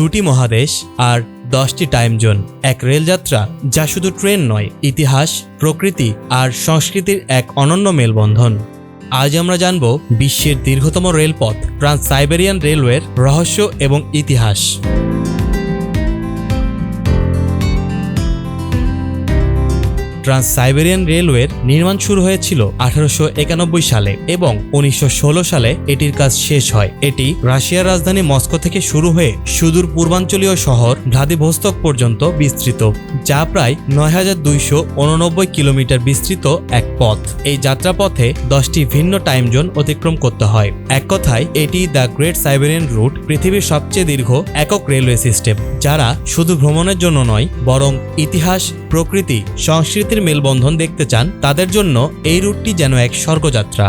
দুটি মহাদেশ আর দশটি টাইম জোন এক রেলযাত্রা, যা শুধু ট্রেন নয়, ইতিহাস, প্রকৃতি আর সংস্কৃতির এক অনন্য মেলবন্ধন। আজ আমরা জানব বিশ্বের দীর্ঘতম রেলপথ ট্রান্স সাইবেরিয়ান রেলওয়ের রহস্য এবং ইতিহাস। ট্রান্স সাইবেরিয়ান রেলওয়ের নির্মাণ শুরু হয়েছিল আঠারোশো একানব্বই সালে এবং উনিশশো ষোলো সালে এটির কাজ শেষ হয়। এটি রাশিয়ার রাজধানী মস্কো থেকে শুরু হয়ে সুদূর পূর্বাঞ্চলীয় শহর ভ্লাদিভোস্তক পর্যন্ত বিস্তৃত, যা প্রায় নয় হাজার দুইশো উননব্বই কিলোমিটার বিস্তৃত এক পথ। এই যাত্রাপথে দশটি ভিন্ন টাইম জোন অতিক্রম করতে হয়। এক কথায়, এটি দ্য গ্রেট সাইবেরিয়ান রুট, পৃথিবীর সবচেয়ে দীর্ঘ একক রেলওয়ে সিস্টেম, যারা শুধু ভ্রমণের জন্য নয়, বরং ইতিহাস, প্রকৃতি, সংস্কৃতির মেলবন্ধন দেখতে চান তাদের জন্য এই রুটটি যেন এক স্বর্গযাত্রা।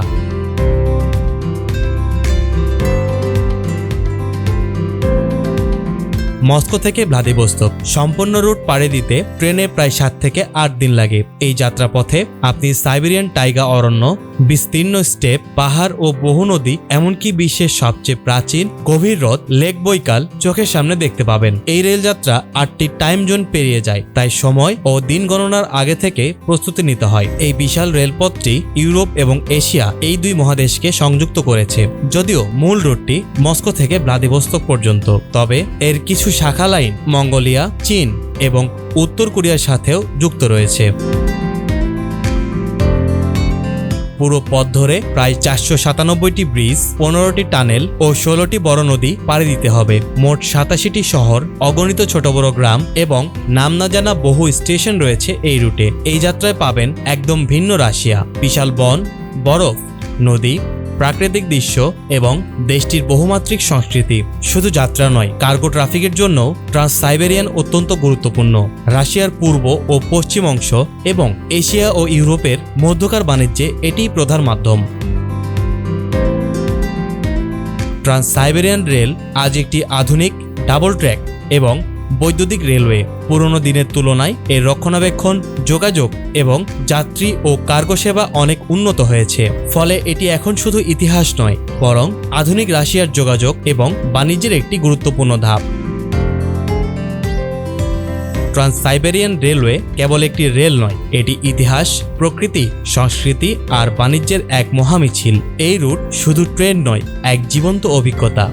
মস্কো থেকে ভ্লাদিভোস্তক। সম্পূর্ণ রুট পাড়ি দিতে ট্রেনে প্রায় সাত থেকে আট দিন লাগে। এই যাত্রাপথে আপনি সাইবেরিয়ান টাইগা অরণ্য, বিস্তীর্ণ স্টেপ, পাহাড় ও বহু নদী, এমনকি বিশ্বের সবচেয়ে প্রাচীন গভীর হ্রদ, লেক বৈকাল চোখের সামনে দেখতে পাবেন। এই রেলযাত্রা আটটি টাইম জোন পেরিয়ে যায়, তাই সময় ও দিন গণনার আগে থেকে প্রস্তুতি নিতে হয়। এই বিশাল রেলপথটি ইউরোপ এবং এশিয়া এই দুই মহাদেশকে সংযুক্ত করেছে, যদিও মূল রুটটি মস্কো থেকে ভ্লাদিভোস্তক পর্যন্ত। তবে এর কিছু শাখা লাইন, মঙ্গোলিয়া, চীন এবং উত্তর কোরিয়ার সাথেও যুক্ত রয়েছে। পুরো পথ ধরে প্রায় চারশো সাতানব্বইটি ব্রিজ, পনেরোটি টানেল ও ষোলোটি বড় নদী পাড়ি দিতে হবে। মোট সাতাশিটি শহর, অগণিত ছোট বড় গ্রাম এবং নাম না জানা বহু স্টেশন রয়েছে এই রুটে। এই যাত্রায় পাবেন একদম ভিন্ন রাশিয়া। বিশাল বন, বরফ, নদী প্রাকৃতিক দৃশ্য এবং দেশটির বহুমাত্রিক সংস্কৃতি। শুধু যাত্রা নয়, কার্গো ট্রাফিকের জন্য ট্রান্স সাইবেরিয়ান অত্যন্ত গুরুত্বপূর্ণ। রাশিয়ার পূর্ব ও পশ্চিম অংশ এবং এশিয়া ও ইউরোপের মধ্যকার বাণিজ্যে এটিই প্রধান মাধ্যম। ট্রান্স সাইবেরিয়ান রেল আজ একটি আধুনিক ডাবল ট্র্যাক এবং বৈদ্যুতিক রেলওয়ে পুরনো দিনের তুলনায় এর রক্ষণাবেক্ষণ, যোগাযোগ এবং যাত্রী ও কার্গো সেবা অনেক উন্নত হয়েছে। ফলে এটি এখন শুধু ইতিহাস নয়, বরং আধুনিক রাশিয়ার যোগাযোগ এবং বাণিজ্যের একটি গুরুত্বপূর্ণ ধাপ। ট্রান্স সাইবেরিয়ান রেলওয়ে কেবল একটি রেল নয়, এটি ইতিহাস, প্রকৃতি, সংস্কৃতি আর বাণিজ্যের এক মহামিছিল। এই রুট শুধু ট্রেন নয়, এক জীবন্ত অভিজ্ঞতা।